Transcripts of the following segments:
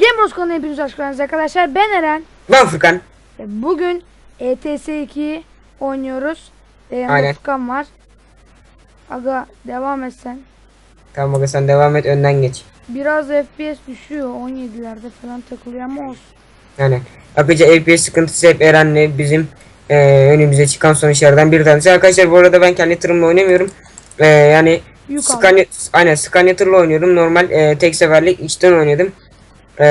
Gamebros kanalına hepiniz hoş geldiniz arkadaşlar. Ben Eren. Ben Furkan. Bugün ETS 2 oynuyoruz. Yanımda Aynen. Furkan var. Aga devam etsen. Tamam aga sen devam et önden geç. Biraz FPS düşüyor. 17'lerde falan takılıyor ama olsun. Yani akıcı FPS sıkıntısı hep Eren'le bizim e, önümüze çıkan sonuçlardan bir tanesi. Arkadaşlar bu arada ben kendi tırımla oynamıyorum. E, yani. Scania, aynen Scania tırla oynuyorum. Normal e, tek seferlik içten oynadım. E,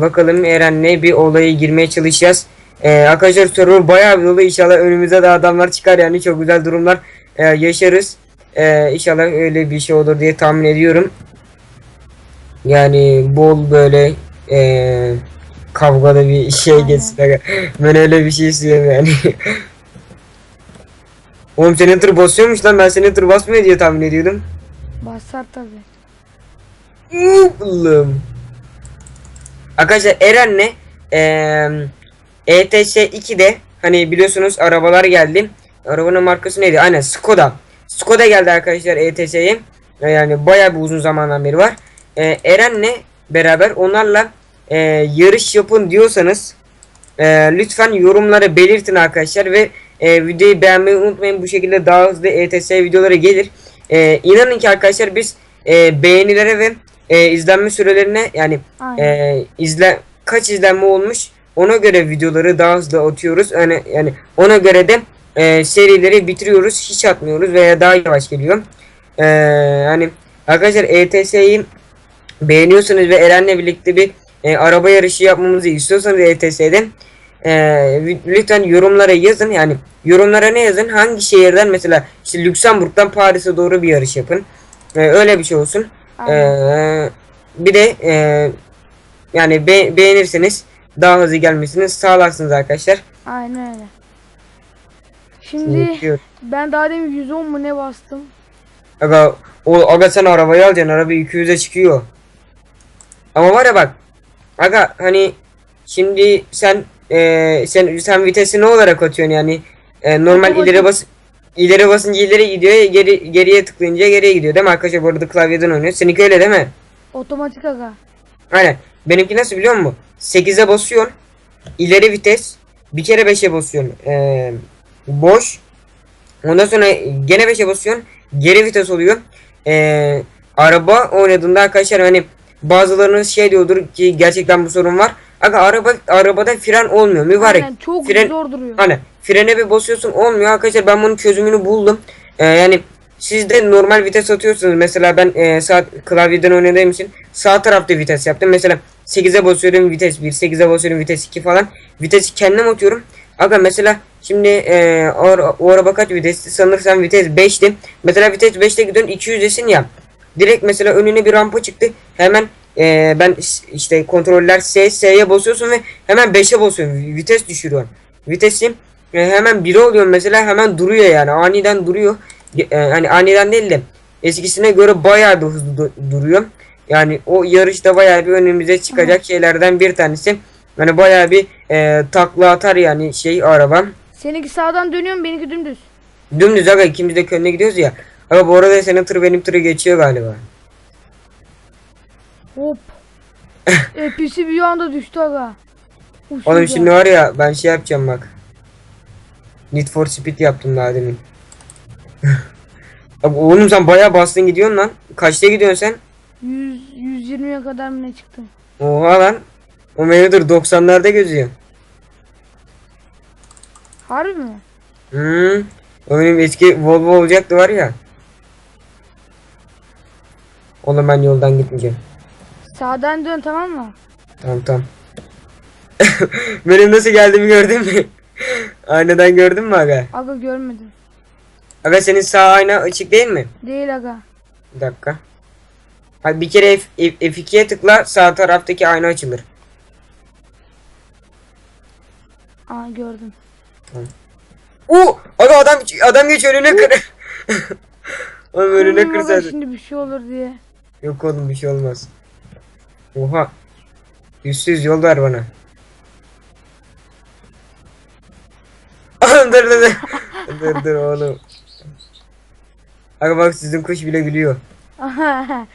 bakalım Eren'le bir olaya girmeye çalışacağız. E, arkadaşlar server bayağı bir dolu. İnşallah önümüze de adamlar çıkar yani çok güzel durumlar e, yaşarız. E, inşallah öyle bir şey olur diye tahmin ediyorum. Yani bol böyle e, kavgalı bir şey Aynen. geçsin. aga. Ben öyle bir şey istiyorum yani. Oğlum senin tır basıyormuş lan ben senin tır basmıyor diye tahmin ediyordum. Basar tabi. Oğlum. Arkadaşlar Eren'le eee ETS 2'de hani biliyorsunuz arabalar geldi. Arabanın markası neydi? Aynen Skoda. Skoda geldi arkadaşlar ETS'ye. Yani bayağı bir uzun zamandan beri var. Eee Eren'le beraber onlarla eee, yarış yapın diyorsanız eee, lütfen yorumlara belirtin arkadaşlar ve eee, videoyu beğenmeyi unutmayın. Bu şekilde daha hızlı ETS videoları gelir. Eee inanın ki arkadaşlar biz eee, beğenilere ve eee, izlenme sürelerine yani Aynen. eee izle kaç izlenme olmuş ona göre videoları daha hızlı atıyoruz. Yani yani ona göre de eee, serileri bitiriyoruz. Hiç atmıyoruz veya daha yavaş geliyor. Eee hani arkadaşlar ETS'yi beğeniyorsanız ve Eren'le birlikte bir e, araba yarışı yapmamızı istiyorsanız ETS'de e, lü- lütfen yorumlara yazın. Yani yorumlara ne yazın? Hangi şehirden? Mesela işte Lüksemburg'dan Paris'e doğru bir yarış yapın. E, öyle bir şey olsun. E, bir de e, yani be- beğenirseniz daha hızlı gelmesini sağlarsınız arkadaşlar. Aynen öyle. Şimdi Şimdi, ben daha demin 110 mu ne bastım? aga, o, aga sen arabayı alacaksın araba 200'e çıkıyor. Ama var ya bak aga hani şimdi sen e, sen sen vitesi ne olarak atıyorsun yani? E, normal ileri bas ileri basınca ileri gidiyor geri geriye tıklayınca geriye gidiyor değil mi? Arkadaşlar bu arada klavyeden oynuyor seninki öyle değil mi? Otomatik aga. aynen. Benimki nasıl biliyor musun? 8'e basıyorsun ileri vites bir kere 5'e basıyorsun. E, boş. Ondan sonra gene 5'e basıyorsun geri vites oluyor. E, araba oynadığında arkadaşlar hani bazılarınız şey diyordur ki gerçekten bu sorun var Aga araba arabada fren olmuyor mübarek Aynen çok fren zor duruyor. Hani frene bir basıyorsun olmuyor arkadaşlar ben bunun çözümünü buldum. Ee, yani siz de normal vites atıyorsunuz. Mesela ben e, sağ klavyeden oynadığım için sağ tarafta vites yaptım. Mesela 8'e basıyorum vites 1, 8'e basıyorum vites 2 falan. Vitesi kendim atıyorum. Aga mesela şimdi e, o, o araba kaç vitesti? Sanırsam vites 5'ti. Mesela vites 5'te gidiyorsun 200'desin ya. Direkt mesela önüne bir rampa çıktı. Hemen e, ben işte kontroller S, S'ye basıyorsun ve hemen 5'e basıyorsun. Vites düşürüyorsun. Vitesim e, hemen 1'e oluyor mesela hemen duruyor yani aniden duruyor. E, hani aniden değil de eskisine göre bayağı bir hızlı du- duruyor. Yani o yarışta bayağı bir önümüze çıkacak şeylerden bir tanesi. Hani bayağı bir e, takla atar yani şey arabam. Seninki sağdan dönüyor mu? Benimki dümdüz. Dümdüz aga ikimiz de köyüne gidiyoruz ya. Ama bu arada senin tır benim tırı geçiyor galiba. Hop. FPS'i bir anda düştü aga. Uçunca. Oğlum şimdi var ya ben şey yapacağım bak. Need for Speed yaptım daha demin. Abi oğlum sen bayağı bastın gidiyorsun lan. Kaçta gidiyorsun sen? 100 120'ye kadar mı ne çıktım? Oha lan. O mevdur 90'larda gözüyor. Harbi mi? Hmm. O benim eski Volvo olacaktı var ya. Oğlum ben yoldan gitmeyeceğim. Sağdan dön tamam mı? Tamam tamam. benim nasıl geldiğimi gördün mü? Aynadan gördün mü aga? Aga görmedim. Aga senin sağ ayna açık değil mi? Değil aga. Bir dakika. Hadi bir kere F, F, F2'ye tıkla sağ taraftaki ayna açılır. Aa gördüm. Oo! Aga adam adam geç önüne kır. Oğlum önüne kırsaydın. Şimdi bir şey olur diye. Yok oğlum bir şey olmaz. Oha. Yüzsüz yol ver bana. dur dur dur. dur dur oğlum. Aga bak sizin kuş bile gülüyor.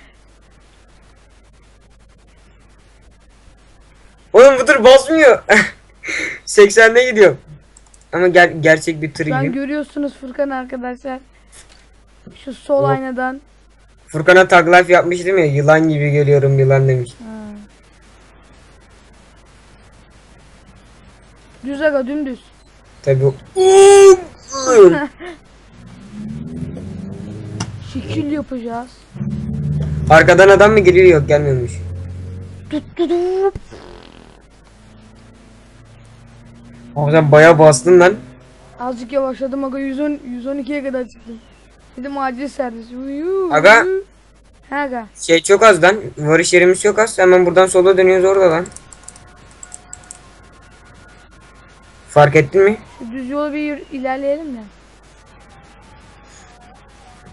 Oğlum bu tır basmıyor. 80'de gidiyor. Ama ger gerçek bir tır Ben gibi. görüyorsunuz Furkan arkadaşlar. Şu sol Yok. aynadan. Furkan'a tag life yapmıştım ya yılan gibi geliyorum yılan demiş. Ha. Düz aga dümdüz. Tabi o. Şekil yapacağız. Arkadan adam mı geliyor yok gelmiyormuş. Tut tut tut. Ama sen bayağı bastın lan. Azıcık yavaşladım aga 110 112'ye kadar çıktım. Dedim acil servis. Aga. He aga. Şey çok az lan. Varış yerimiz çok az. Hemen buradan sola dönüyoruz orada lan. Fark ettin mi? Düz yolu bir ilerleyelim de.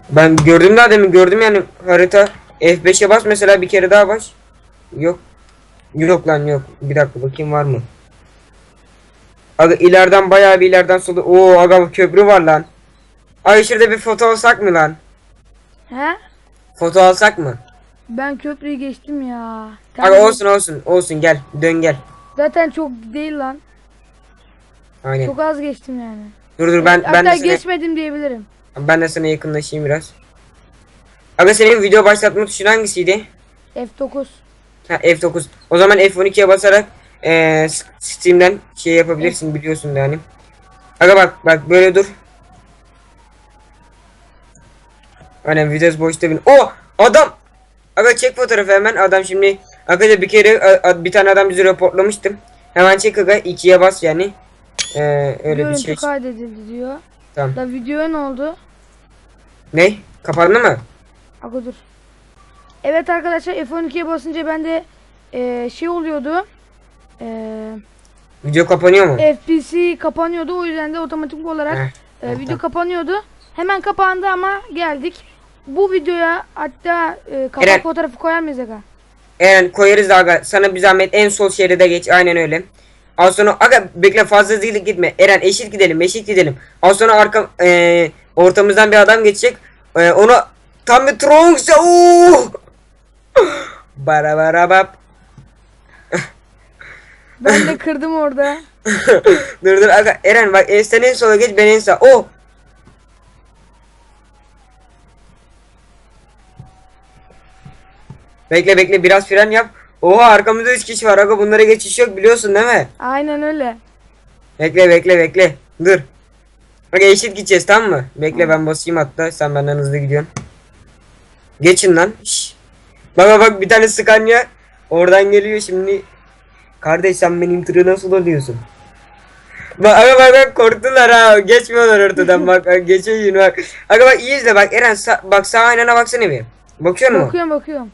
Ben gördüm daha demin gördüm yani harita F5'e bas mesela bir kere daha bas. Yok. Yok lan yok. Bir dakika bakayım var mı? Aga ileriden bayağı bir ileriden sola. Oo aga bu köprü var lan. Ay şurada bir foto alsak mı lan? He? Foto alsak mı? Ben köprüyü geçtim ya. Aga olsun olsun olsun gel dön gel. Zaten çok değil lan. Aynen. Çok az geçtim yani. Dur dur ben Hatta ben de sana, geçmedim diyebilirim. ben de sana yakınlaşayım biraz. Aga senin video başlatma tuşun hangisiydi? F9. Ha F9. O zaman F12'ye basarak S- Steam'den şey yapabilirsin biliyorsun yani. Aga bak bak böyle dur. Aynen vites boşta bin. O adam. Aga çek fotoğrafı hemen adam şimdi. Da bir kere a- a- bir tane adam bizi raporlamıştım. Hemen çek aga ikiye bas yani. Eee öyle bir Görüntü şey. kaydedildi diyor. Tamam. Da videoya ne oldu? Ne? Kapandı mı? Aga dur. Evet arkadaşlar F12'ye basınca bende eee, şey oluyordu. Eee Video kapanıyor mu? FPC kapanıyordu o yüzden de otomatik olarak Heh, e, video tamam. kapanıyordu. Hemen kapandı ama geldik. Bu videoya hatta e, kapak Eren. fotoğrafı koyar mıyız aga? Eren koyarız aga. Sana bir zahmet en sol şeride geç. Aynen öyle. Az sonra aga bekle fazla hızlı gitme. Eren eşit gidelim eşit gidelim. Az sonra arka eee, ortamızdan bir adam geçecek. Eee, ona tam bir Trunks. Oo! Bara bara bap. Ben de kırdım orada. dur dur aga Eren bak en sen en sola geç ben en sağa. Oh! Bekle bekle biraz fren yap. Oha arkamızda 3 kişi var aga bunlara geçiş yok biliyorsun değil mi? Aynen öyle. Bekle bekle bekle. Dur. Bak eşit gideceğiz tamam mı? Bekle ben basayım hatta sen benden hızlı gidiyorsun. Geçin lan. Şş. Bak bak bak bir tane Scania oradan geliyor şimdi. Kardeş sen benim tırı nasıl alıyorsun? Bak aga bak bak korktular ha. Geçmiyorlar ortadan bak geçiyor yine bak. Aga bak iyi izle bak Eren sa- bak sağ aynana baksana bir. Bakıyor musun? Bakıyorum bakıyorum.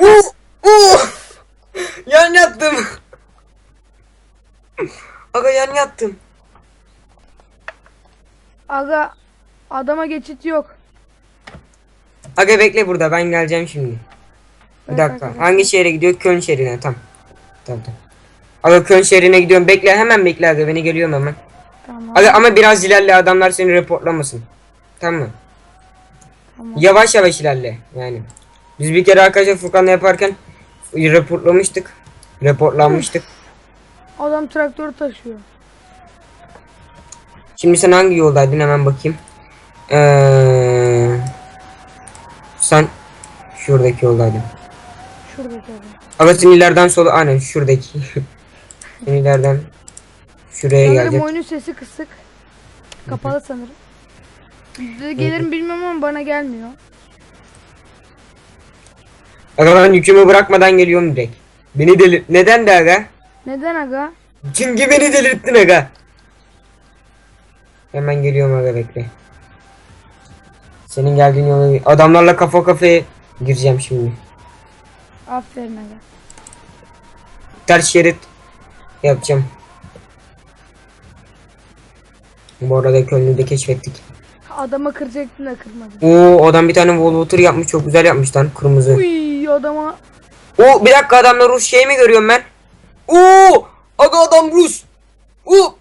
Uh. yan yattım. Aga yan yattım. Aga adama geçit yok. Aga bekle burada ben geleceğim şimdi. Bir Evet dakika. arkadaşlar. Hangi şehre gidiyor? Köln şehrine. Tamam. Tamam tamam. Aga Köln şehrine gidiyorum. Bekle hemen bekle aga beni geliyorum hemen. Tamam. Aga ama biraz ilerle adamlar seni reportlamasın. Tamam mı? Tamam. Yavaş yavaş ilerle yani. Biz bir kere arkadaşlar Furkan'la yaparken reportlamıştık. Reportlanmıştık. Adam traktörü taşıyor. Şimdi sen hangi yoldaydın hemen bakayım. Ee, sen şuradaki yoldaydın. Şuradaki adam. Aga sen ileriden sola aynen şuradaki. sen ileriden şuraya Sanırım gelecek. oyunun sesi kısık. Kapalı sanırım. Size gelir mi bilmiyorum ama bana gelmiyor. Aga ben yükümü bırakmadan geliyorum direkt. Beni delir. Neden de aga? Neden aga? Çünkü beni delirttin aga. Hemen geliyorum aga bekle. Senin geldiğin yola adamlarla kafa kafaya gireceğim şimdi. Aferin aga. Ters şerit yapacağım. Bu arada Köln'ü keşfettik. Adama kıracaktın da kırmadın. Oo adam bir tane Volvo yapmış çok güzel yapmış lan kırmızı. Uy adama Oo bir dakika adamda Rus şey mi görüyorum ben? Oo aga adam Rus. Oo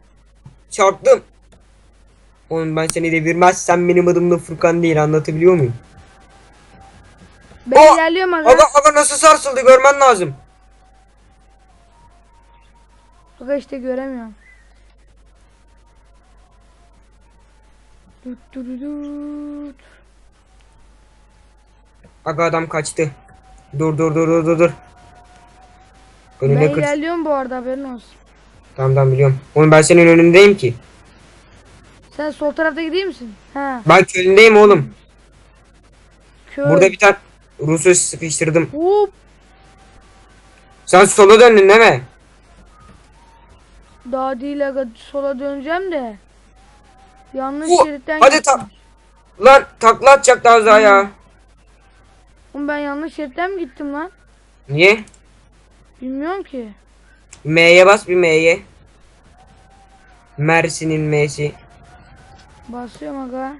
çarptım. Oğlum ben seni devirmezsem benim adım da Furkan değil anlatabiliyor muyum? Ben Aa, ilerliyorum aga. Aga aga nasıl sarsıldı görmen lazım. Aga işte göremiyorum. Dut dut dut. Aga adam kaçtı. Dur dur dur dur dur dur. Ben Önüne kır. ilerliyorum bu arada haberin olsun. Tamam tamam biliyorum. Oğlum ben senin önündeyim ki. Sen sol tarafta gideyim misin? He. Ben köyündeyim oğlum. Kör. Burada bir tane Rus'u sıkıştırdım. Hop. Sen sola döndün değil mi? Daha değil aga sola döneceğim de. Yanlış şeritten hadi tak. Lan takla atacaktı az daha ya. Oğlum ben yanlış şeritten mi gittim lan? Niye? Bilmiyorum ki. M'ye bas bir M'ye. Mersin'in M'si. Basıyorum aga.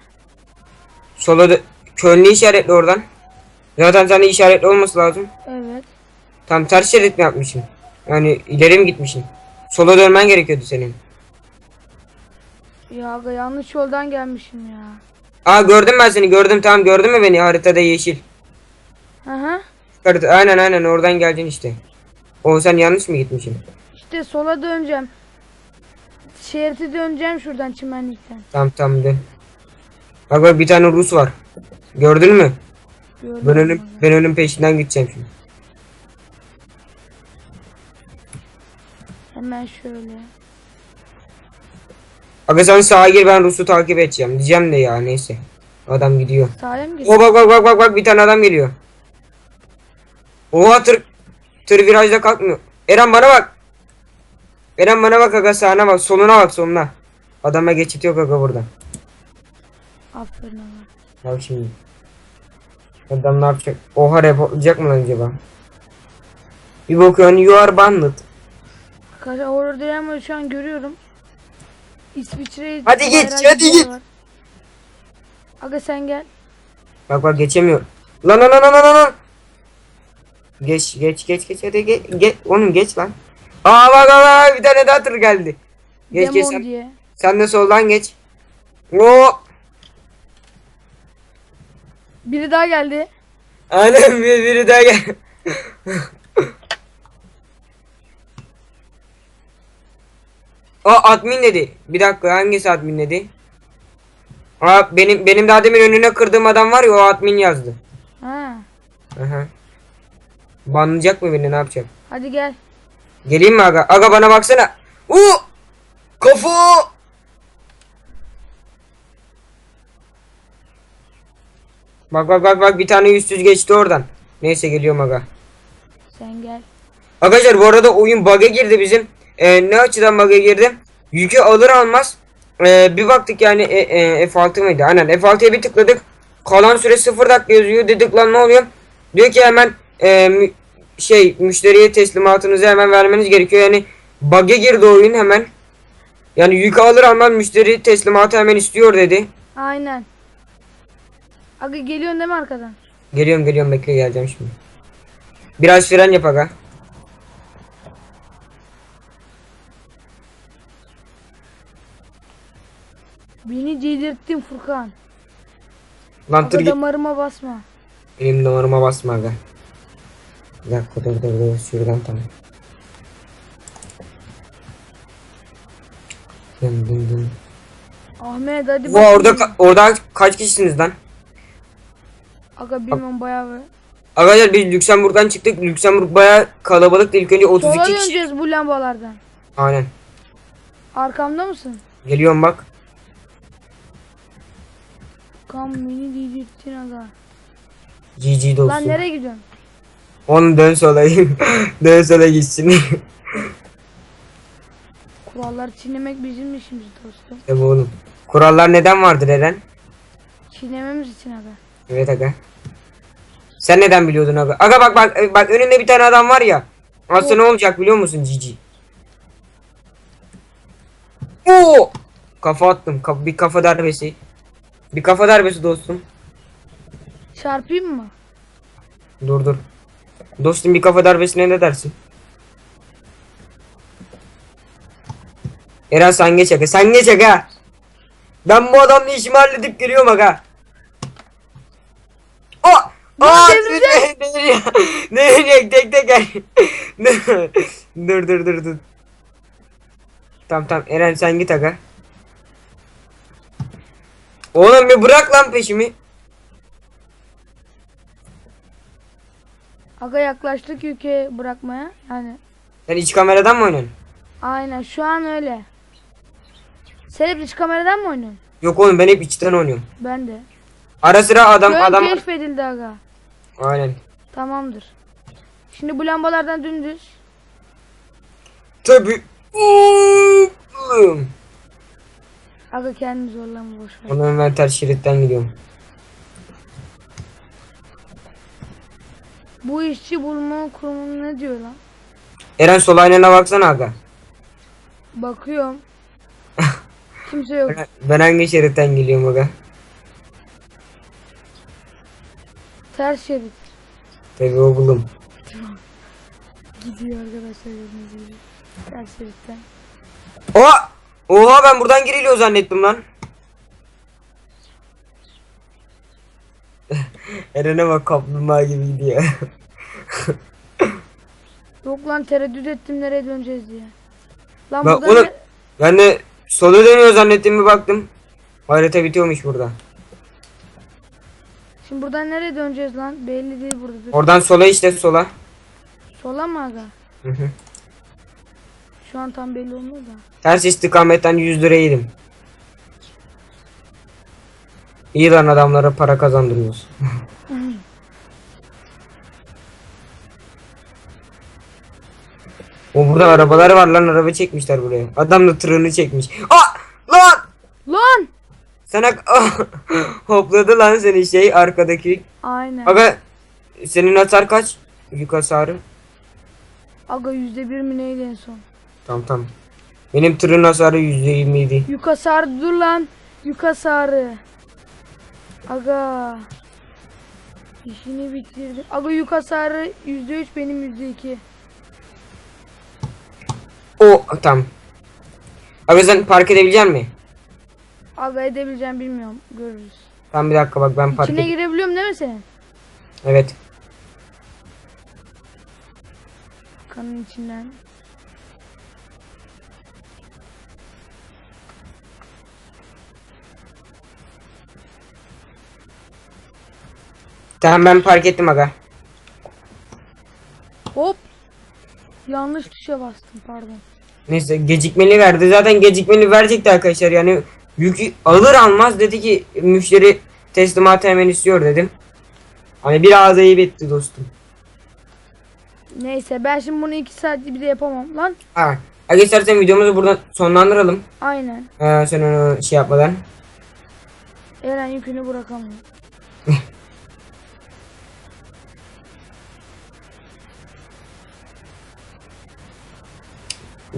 Sola dö- Köln'ü işaretle oradan. Zaten sende işaretli olması lazım. Evet. Tam ters şerit mi yapmışım? Yani ileri mi gitmişsin? Sola dönmen gerekiyordu senin. Ya aga yanlış yoldan gelmişim ya. Aa gördüm ben seni gördüm tamam gördün mü beni haritada yeşil. Aha. Harita, aynen aynen oradan geleceksin işte. O sen yanlış mı gitmişsin? İşte sola döneceğim. Şeriti döneceğim şuradan çimenlikten. Tamam tamam dön. Bak bak bir tane Rus var. Gördün mü? Gördüm Ben önüm, ben önüm peşinden gideceğim şimdi. Hemen şöyle. Aga sen sağa gir ben Rus'u takip edeceğim. Diyeceğim de ya neyse. Adam gidiyor. Sağa mı gidiyor? bak bak bak bak bak bir tane adam geliyor. Oha tır tır virajda kalkmıyor. Eren bana bak. Eren bana bak aga sağına bak soluna bak soluna. Adama geçit yok aga burada. Aferin aga. Bak şimdi. Adam ne yapacak? Oha reportlayacak mı lan acaba? Bir bakıyorsun you are banned. Arkadaşlar orada ama şu an görüyorum. İsviçre Hadi git, bayrağı hadi git. var. Aga sen gel. Bak bak geçemiyor. Lan lan lan lan lan lan. Geç geç geç geç hadi geç, geç. oğlum geç lan. Aa bak bak bir tane daha tır geldi. Geç geç Demon sen, diye. sen de soldan geç. Oo. Biri daha geldi. Aynen bir, biri daha gel. o admin dedi. Bir dakika hangisi admin dedi? Aa benim benim daha demin önüne kırdığım adam var ya o admin yazdı. Ha. Aha. Banlayacak mı beni ne yapacak? Hadi gel. Geleyim mi aga? Aga bana baksana. Uu! Kafa! Bak bak bak bak bir tane yüzsüz geçti oradan. Neyse geliyorum aga. Sen gel. Arkadaşlar bu arada oyun bug'a girdi bizim. Ee, ne açıdan bug'a girdi? Yükü alır almaz ee, bir baktık yani e, e, F6 mıydı? Aynen F6'ya bir tıkladık. Kalan süre 0 dakika yazıyor. Dedik lan ne oluyor? Diyor ki hemen e, mü- şey müşteriye teslimatınızı hemen vermeniz gerekiyor. Yani bug'a girdi oyun hemen. Yani yükü alır almaz müşteri teslimatı hemen istiyor dedi. Aynen. Aga geliyorsun değil mi arkadan? Geliyorum geliyorum bekle geleceğim şimdi. Biraz fren yap aga. Beni delirttin Furkan. Lan tır git. damarıma basma. Benim numarama basma aga. Bir dakika dur dur dur şuradan tamam. Dın dın dın. Ahmet hadi Bu orada ka- orada kaç kişisiniz lan? Aga bilmiyorum bayağı bir. Arkadaşlar biz Lüksemburg'dan çıktık. Lüksemburg bayağı kalabalıktı. İlk önce 32 Sola kişi. döneceğiz bu lambalardan. Aynen. Arkamda mısın? Geliyorum bak. Kan beni delirttin aga. GG dostum. Lan nereye gidiyorsun? Onu dön sola. dön sola gitsin. Kuralları çiğnemek bizim işimiz dostum. Tabii oğlum. Kurallar neden vardır Eren? Çiğnememiz için aga. Evet aga. Sen neden biliyordun aga? Aga bak bak e, bak önünde bir tane adam var ya. Aslında ne olacak biliyor musun Cici? Oo! Kafa attım. Ka- bir kafa darbesi. Bir kafa darbesi dostum. Çarpayım mı? Dur dur. Dostum bir kafa darbesine ne dersin? Eren sen geç aga. Sen geç aga. Ben bu adamla işimi halledip geliyorum aga. O! Aa! Ne dönüyor? Tek tek gel. dur dur dur dur. Tamam tamam Eren sen git aga. Oğlum bir bırak lan peşimi. Aga yaklaştık ülke bırakmaya. Yani Sen iç kameradan mı oynuyorsun? aynen şu an öyle. Sen hep iç kameradan mı oynuyorsun? Yok oğlum ben hep içten oynuyorum. Ben de. Ara sıra adam Göl adam keşfedildi aga. Aynen. Tamamdır. Şimdi bu lambalardan dümdüz. Tabii. Aga kendini zorlama boş ver. Oğlum ben ters şeritten gidiyorum. Bu işçi bulma kurumu ne diyor lan? Eren sol aynana baksana aga. Bakıyorum. Kimse yok. Ben, ben hangi şeritten geliyorum aga? Ters şerit. Tabii o buldum. Gidiyor arkadaşlar gördüğünüz gibi. Ters şeritten. Oha! Oha ben buradan giriliyor zannettim lan. Eren'e bak kaplumbağa gibi gidiyor. Yok lan tereddüt ettim nereye döneceğiz diye. Lan Bak buradan oğlum ne- ben de sola dönüyor zannettim bir baktım. Harita bitiyormuş burada. Şimdi buradan nereye döneceğiz lan? Belli değil burada. Dur. Oradan sola işte sola. Sola mı aga? Hı hı. Şu an tam belli olmuyor da. Ters istikametten 100 lira yedim. İyi lan adamlara para kazandırıyoruz. o burada arabalar var lan araba çekmişler buraya. Adam da tırını çekmiş. Aa lan! Lan! Sana hopladı lan seni şey arkadaki. Aynen. Aga senin hasar kaç? Yük hasarı. Aga yüzde bir mi neydi en son? Tamam tamam. Benim tırın hasarı %20 idi. Yük hasarı dur lan. Yük hasarı. Aga. İşini bitirdi. Aga yük hasarı yüzde üç benim yüzde iki. O tamam. Aga sen park edebilecek misin? Aga edebileceğim bilmiyorum. Görürüz. Tamam bir dakika bak ben park İçine edeyim. girebiliyorum değil mi senin? Evet. Kanın içinden. Tamam ben park ettim aga. Hop. Yanlış tuşa bastım pardon. Neyse gecikmeli verdi. Zaten gecikmeli verecekti arkadaşlar. Yani yükü alır almaz dedi ki müşteri teslimatı hemen istiyor dedim. Hani biraz ayıp etti dostum. Neyse ben şimdi bunu iki saatte bir de yapamam lan. Ha. Aga istersen videomuzu buradan sonlandıralım. Aynen. Ee, sen onu şey yapmadan. Eren yükünü bırakamıyor.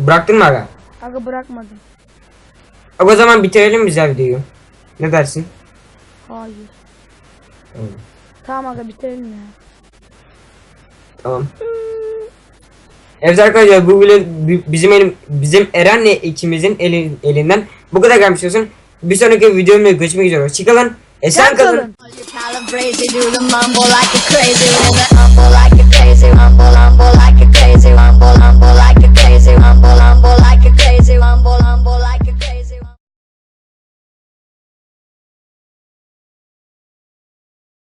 Bıraktın mı aga? Aga bırakmadım. Aga o zaman bitirelim biz ya videoyu. Ne dersin? Hayır. Tamam. Tamam aga bitirelim ya. Tamam. Evet arkadaşlar bu bile bi- bizim elim, bizim Eren'le ikimizin eli, elinden bu kadar gelmiş olsun. Bir sonraki videomda görüşmek üzere. Hoşçakalın. Esen Sen kalın. kalın. Crazy, rumble, rumble like a crazy, rumble, rumble like a crazy, rumble, rumble